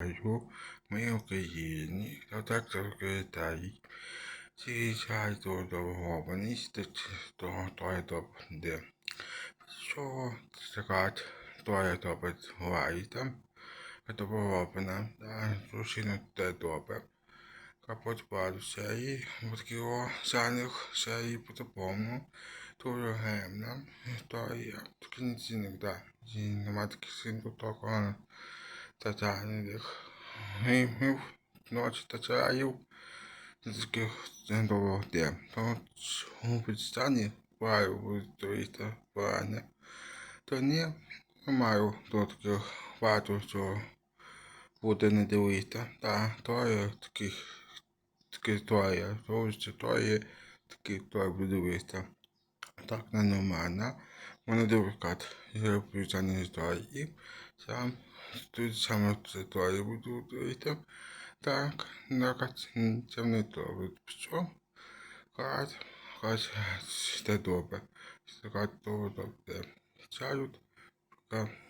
Вітаю, ми в Україні, та так Китай. Ці чай до довгованість, то то є добре. Що сказати, то є добре говорити. Це робина, да, зручно те добре. Капот паду сеї, такі саних сеї по-такому. Дуже гемна, то є такі не цінник, да. Нема таких синку такого. Татаних геймів, ночі та чаїв, таких центрових де. То у підстані баю будуть паня. То ні, не маю таких багато що буде не дивитися. Та то є таких, такі то є, то що то є, такі то є дивитися. Мене дивикат. Я роблю не історії. Сам це то буду дивитися. Так, накат це не то. Що? Кат, кат, це добре. Кат, то добре. Пока.